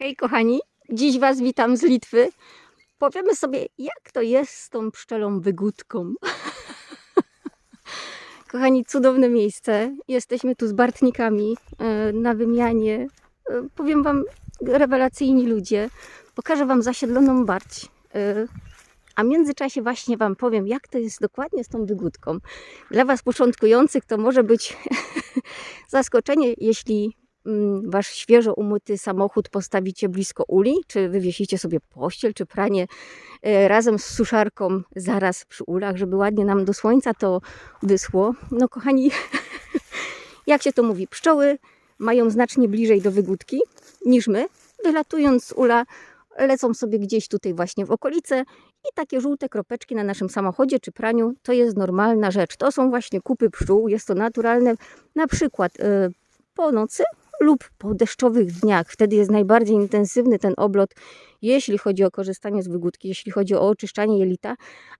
Hej kochani, dziś Was witam z Litwy. Powiemy sobie, jak to jest z tą pszczelą wygódką. kochani, cudowne miejsce. Jesteśmy tu z Bartnikami e, na wymianie. E, Powiem Wam, rewelacyjni ludzie. Pokażę Wam zasiedloną Barć. E, A w międzyczasie właśnie Wam powiem, jak to jest dokładnie z tą wygódką. Dla Was początkujących to może być zaskoczenie, jeśli wasz świeżo umyty samochód postawicie blisko uli, czy wywiesicie sobie pościel, czy pranie e, razem z suszarką zaraz przy ulach, żeby ładnie nam do słońca to wyschło. No kochani, jak się to mówi, pszczoły mają znacznie bliżej do wygódki niż my. Wylatując z ula, lecą sobie gdzieś tutaj właśnie w okolice i takie żółte kropeczki na naszym samochodzie czy praniu to jest normalna rzecz. To są właśnie kupy pszczół, jest to naturalne. Na przykład e, po nocy lub po deszczowych dniach. Wtedy jest najbardziej intensywny ten oblot, jeśli chodzi o korzystanie z wygódki, jeśli chodzi o oczyszczanie jelita.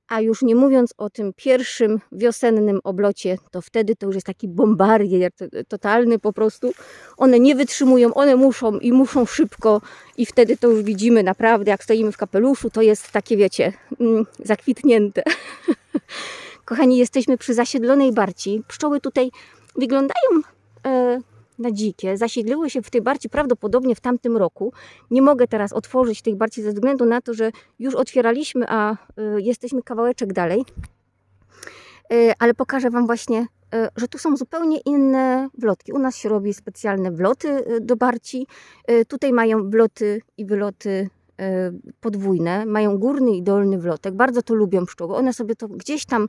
A już nie mówiąc o tym pierwszym wiosennym oblocie, to wtedy to już jest taki bombardier to- totalny po prostu. One nie wytrzymują, one muszą i muszą szybko i wtedy to już widzimy naprawdę, jak stoimy w kapeluszu, to jest takie, wiecie, mm, zakwitnięte. Kochani, jesteśmy przy zasiedlonej barci. Pszczoły tutaj wyglądają e, na dzikie. Zasiedliły się w tej barci prawdopodobnie w tamtym roku. Nie mogę teraz otworzyć tej barci ze względu na to, że już otwieraliśmy, a y, jesteśmy kawałeczek dalej. Y, ale pokażę Wam właśnie, y, że tu są zupełnie inne wlotki. U nas się robi specjalne wloty y, do barci. Y, tutaj mają wloty i wyloty podwójne. Mają górny i dolny wlotek. Bardzo to lubią pszczoły. One sobie to gdzieś tam y,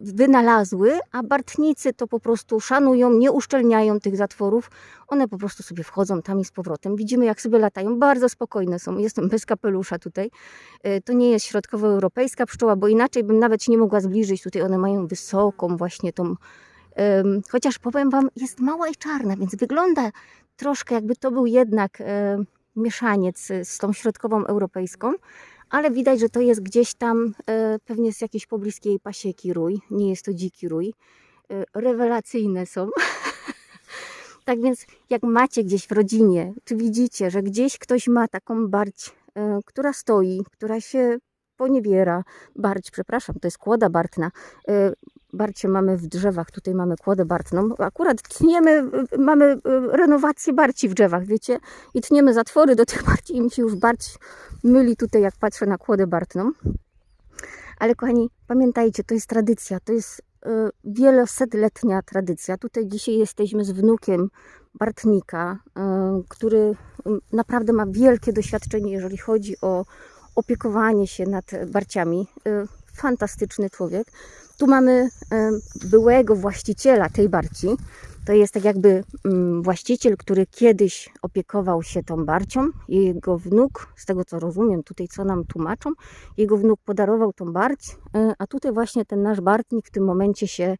wynalazły, a bartnicy to po prostu szanują, nie uszczelniają tych zatworów. One po prostu sobie wchodzą tam i z powrotem. Widzimy, jak sobie latają. Bardzo spokojne są. Jestem bez kapelusza tutaj. Y, To nie jest środkowoeuropejska pszczoła, bo inaczej bym nawet nie mogła zbliżyć. Tutaj one mają wysoką właśnie tą... Chociaż powiem Wam, jest mała i czarna, więc wygląda troszkę jakby to był jednak mieszaniec y, z tą środkową europejską ale widać, że to jest gdzieś tam e, pewnie z jakiejś pobliskiej pasieki rój. Nie jest to dziki rój. E, rewelacyjne są. tak więc, jak macie gdzieś w rodzinie, czy widzicie, że gdzieś ktoś ma taką barć, która stoi, która się poniewiera, barć, przepraszam, to jest kłoda bartna. Barcie mamy w drzewach, tutaj mamy kłodę bartną. Akurat tniemy, e, mamy e, renowację barci w drzewach, wiecie? I tniemy zatwory do tych barci i mi się już barć myli tutaj, jak patrzę na kłodę bartną. Ale kochani, pamiętajcie, to jest tradycja, to jest y, wielosetletnia tradycja. Tutaj dzisiaj jesteśmy z wnukiem Bartnika, y, który y, naprawdę ma wielkie doświadczenie, jeżeli chodzi o opiekowanie się nad barciami. Y, fantastyczny człowiek. Tu mamy byłego właściciela tej barci. To jest tak jakby mm, właściciel, który kiedyś opiekował się tą barcią. Jego wnuk, z tego co rozumiem, tutaj co nam tłumaczą, jego wnuk podarował tą barć, y, a tutaj właśnie ten nasz bartnik w tym momencie się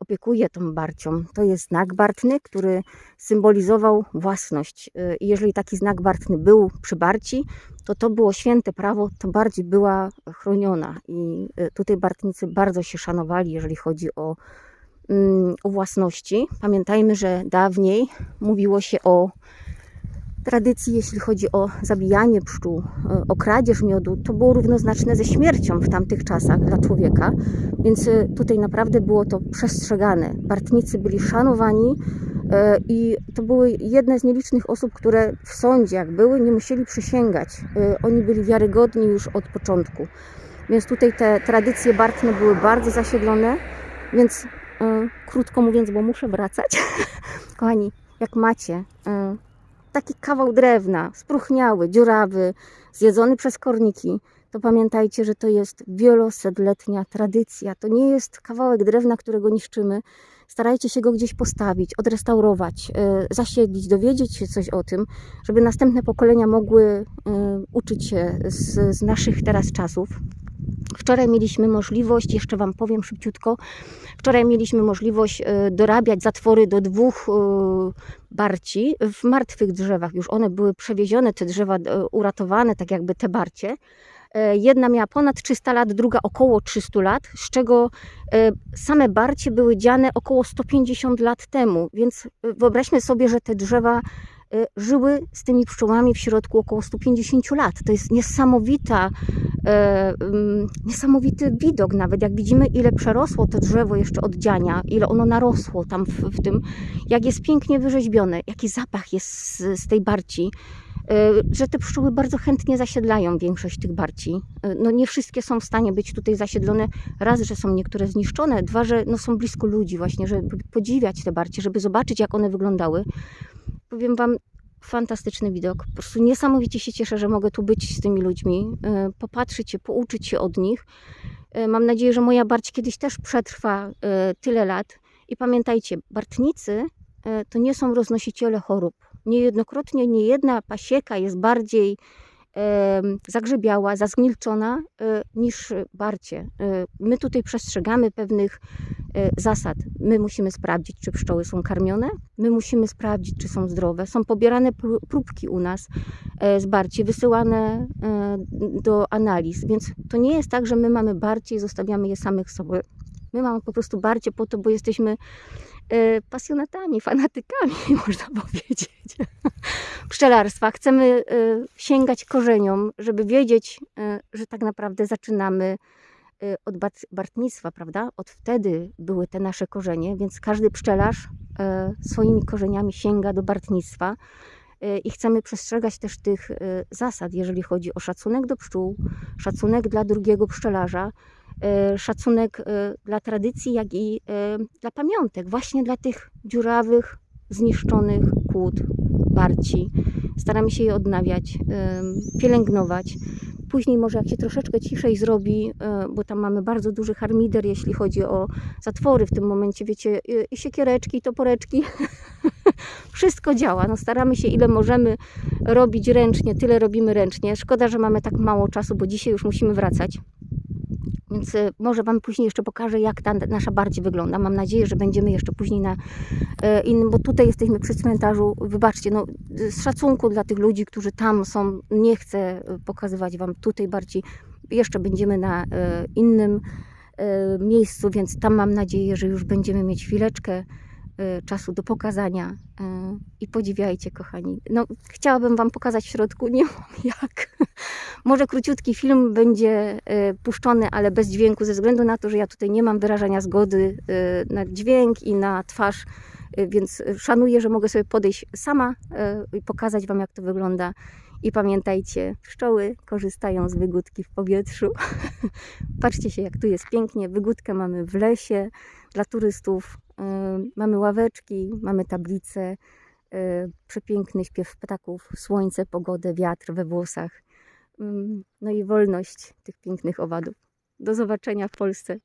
opiekuje tą barcią. To jest znak bartny, który symbolizował własność. Y, I jeżeli taki znak bartny był przy barci, to to było święte prawo, to bardziej była chroniona. I y, tutaj bartnicy bardzo się szanowali, jeżeli chodzi o mm, o własności. Pamiętajmy, że dawniej mówiło się o tradycji, jeśli chodzi o zabijanie pszczół, e, o kradzież miodu. To było równoznaczne ze śmiercią w tamtych czasach dla człowieka, więc e, tutaj naprawdę było to przestrzegane. Bartnicy byli szanowani e, i to były jedne z nielicznych osób, które w sądzie, jak były, nie musieli przysięgać. Oni byli wiarygodni już od początku. Więc tutaj te tradycje bartne były bardzo zasiedlone, więc krótko mówiąc, bo muszę wracać. Kochani, jak macie taki kawał drewna, spróchniały, dziurawy, zjedzony przez korniki, to pamiętajcie, że to jest wielosetletnia tradycja. To nie jest kawałek drewna, którego niszczymy. Starajcie się go gdzieś postawić, odrestaurować, e, zasiedlić, dowiedzieć się coś o tym, żeby następne pokolenia mogły e, uczyć się z, z naszych teraz czasów. Wczoraj mieliśmy możliwość, jeszcze Wam powiem szybciutko, wczoraj mieliśmy możliwość e, dorabiać zatwory do dwóch e, barci w martwych drzewach. Już one były przewiezione, te drzewa e, uratowane, tak jakby te barcie. Jedna miała ponad 300 lat, druga około 300 lat, z czego same barcie były dziane około 150 lat temu. Więc wyobraźmy sobie, że te drzewa żyły z tymi pszczołami w środku około 150 lat. To jest niesamowita, e, mm, niesamowity widok nawet, jak widzimy ile przerosło to drzewo jeszcze od dziania, ile ono narosło tam w, w tym, jak jest pięknie wyrzeźbione, jaki zapach jest z, z tej barci, e, że te pszczoły bardzo chętnie zasiedlają większość tych barci. E, No nie wszystkie są w stanie być tutaj zasiedlone, raz, że są niektóre zniszczone, dwa, że no, są blisko ludzi właśnie, żeby podziwiać te barcie, żeby zobaczyć jak one wyglądały. Powiem Wam, fantastyczny widok. Po prostu niesamowicie się cieszę, że mogę tu być z tymi ludźmi, e, popatrzeć się, pouczyć się od nich. E, Mam nadzieję, że moja barć kiedyś też przetrwa e, tyle lat. I pamiętajcie, bartnicy to nie są roznosiciele chorób. Niejednokrotnie nie jedna pasieka jest bardziej zagrzebiała, zazgmilczona e, niż barcie. E, My tutaj przestrzegamy pewnych e, zasad. My musimy sprawdzić, czy pszczoły są karmione, my musimy sprawdzić, czy są zdrowe. Są pobierane pró- próbki u nas z barci, wysyłane do analiz, więc to nie jest tak, że my mamy barcie i zostawiamy je samych sobie. My mamy po prostu barcie po to, bo jesteśmy pasjonatami, fanatykami, można powiedzieć, pszczelarstwa. Chcemy e, sięgać korzeniom, żeby wiedzieć, e, że tak naprawdę zaczynamy od bart- bartnictwa, prawda? Od wtedy były te nasze korzenie, więc każdy pszczelarz swoimi korzeniami sięga do bartnictwa i chcemy przestrzegać też tych zasad, jeżeli chodzi o szacunek do pszczół, szacunek dla drugiego pszczelarza, szacunek e, dla tradycji, jak i e, dla pamiątek, właśnie dla tych dziurawych, zniszczonych kłód, barci. Staramy się je odnawiać, pielęgnować. Później może jak się troszeczkę ciszej zrobi, bo tam mamy bardzo duży harmider, jeśli chodzi o zatwory w tym momencie, wiecie, i siekiereczki, i toporeczki. Wszystko działa. No, staramy się ile możemy robić ręcznie, tyle robimy ręcznie. Szkoda, że mamy tak mało czasu, bo dzisiaj już musimy wracać. Więc e, może Wam później jeszcze pokażę, jak ta nasza bardziej wygląda. Mam nadzieję, że będziemy jeszcze później na e, innym, bo tutaj jesteśmy przy cmentarzu. Wybaczcie, no, z szacunku dla tych ludzi, którzy tam są, nie chcę pokazywać Wam tutaj bardziej. Jeszcze będziemy na innym miejscu, więc tam mam nadzieję, że już będziemy mieć chwileczkę czasu do pokazania e, i podziwiajcie, kochani. No, chciałabym Wam pokazać w środku, nie mam jak. Może króciutki film będzie e, puszczony, ale bez dźwięku, ze względu na to, że ja tutaj nie mam wyrażania zgody na dźwięk i na twarz, więc szanuję, że mogę sobie podejść sama i pokazać Wam, jak to wygląda. I pamiętajcie, pszczoły korzystają z wygódki w powietrzu. Patrzcie się, jak tu jest pięknie. Wygódkę mamy w lesie dla turystów. Mamy ławeczki, mamy tablice, e, przepiękny śpiew ptaków, słońce, pogodę, wiatr we włosach. No i wolność tych pięknych owadów. Do zobaczenia w Polsce.